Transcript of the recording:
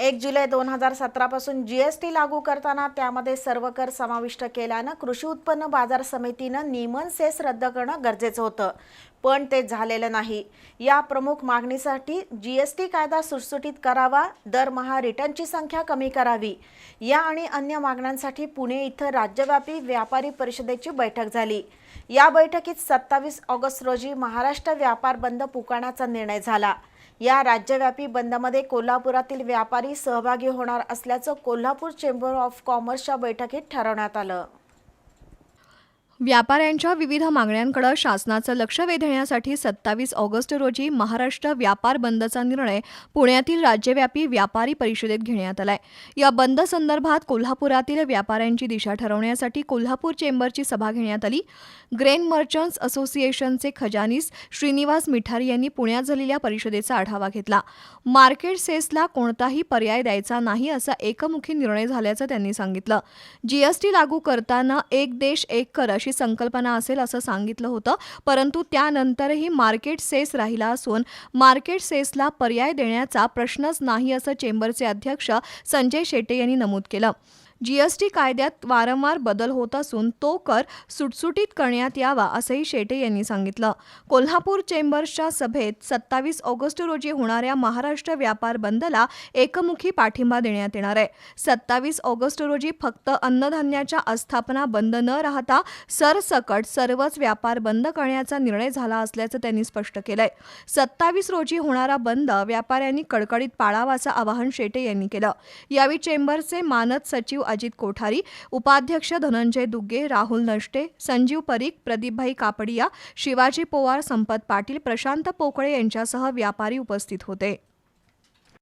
एक जुलै दोन हजार सतरापासून जी एस टी लागू करताना त्यामध्ये सर्व कर समाविष्ट केल्यानं कृषी उत्पन्न बाजार समितीनं नियमन सेस रद्द करणं गरजेचं होतं. पण ते झालेलं नाही. या प्रमुख मागणीसाठी जी एस टी कायदा सुटसुटीत करावा दरमहा रिटर्नची संख्या कमी करावी. या आणि अन्य मागण्यांसाठी पुणे इथं राज्यव्यापी व्यापारी परिषदेची बैठक झाली. या बैठकीत सत्तावीस ऑगस्ट रोजी महाराष्ट्र व्यापार बंद पुकारण्याचा निर्णय झाला. या राज्यव्यापी बंदमध्ये कोल्हापुरातील व्यापारी सहभागी होणार असल्याचं कोल्हापूर चेंबर ऑफ कॉमर्सच्या बैठकीत ठरवण्यात आलं. व्यापाऱ्यांच्या विविध मागण्यांकडे शासनाचं लक्ष वेधण्यासाठी सत्तावीस ऑगस्ट रोजी महाराष्ट्र व्यापार बंदचा निर्णय पुण्यातील राज्यव्यापी व्यापारी परिषदेत घेण्यात आलाय. या बंद संदर्भात कोल्हापुरातील व्यापाऱ्यांची दिशा ठरवण्यासाठी कोल्हापूर चेंबरची सभा घेण्यात आली. ग्रेन मर्चंट्स असोसिएशनचे खजानीस श्रीनिवास मिठारी यांनी पुण्यात झालेल्या परिषदेचा आढावा घेतला. मार्केट सेसला कोणताही पर्याय द्यायचा नाही असा एकमुखी निर्णय झाल्याचं त्यांनी सांगितलं. जीएसटी लागू करताना एक देश एक कर अशी संकल्पना असेल असं सांगितलं होतं. परंतु त्यानंतरही मार्केट सेस राहिला असून मार्केट सेसला पर्याय देण्याचा प्रश्नच नाही असं चेंबरचे अध्यक्ष संजय शेटे यांनी नमूद केलं. जीएसटी कायद्यात वारंवार बदल होत असून तो कर सुटसुटीत करण्यात यावा असंही शेटे यांनी सांगितलं. कोल्हापूर चेंबर्सच्या सभेत सत्तावीस ऑगस्ट रोजी होणाऱ्या महाराष्ट्र व्यापार बंदला एकमुखी पाठिंबा देण्यात येणार आहे. सत्तावीस ऑगस्ट रोजी फक्त अन्नधान्याच्या आस्थापना बंद न राहता सरसकट सर्वच व्यापार बंद करण्याचा निर्णय झाला असल्याचं त्यांनी स्पष्ट केलंय. सत्तावीस रोजी होणारा बंद व्यापाऱ्यांनी कडकडीत पाळावा असं आवाहन शेटे यांनी केलं. यावेळी चेंबरचे मानद सचिव अजित कोठारी उपाध्यक्ष धनंजय दुग्गे राहुल नष्टे संजीव परीख प्रदीपभाई कापडिया शिवाजी पोवार संपत पाटील प्रशांत पोकळे यांच्यासह व्यापारी उपस्थित होते.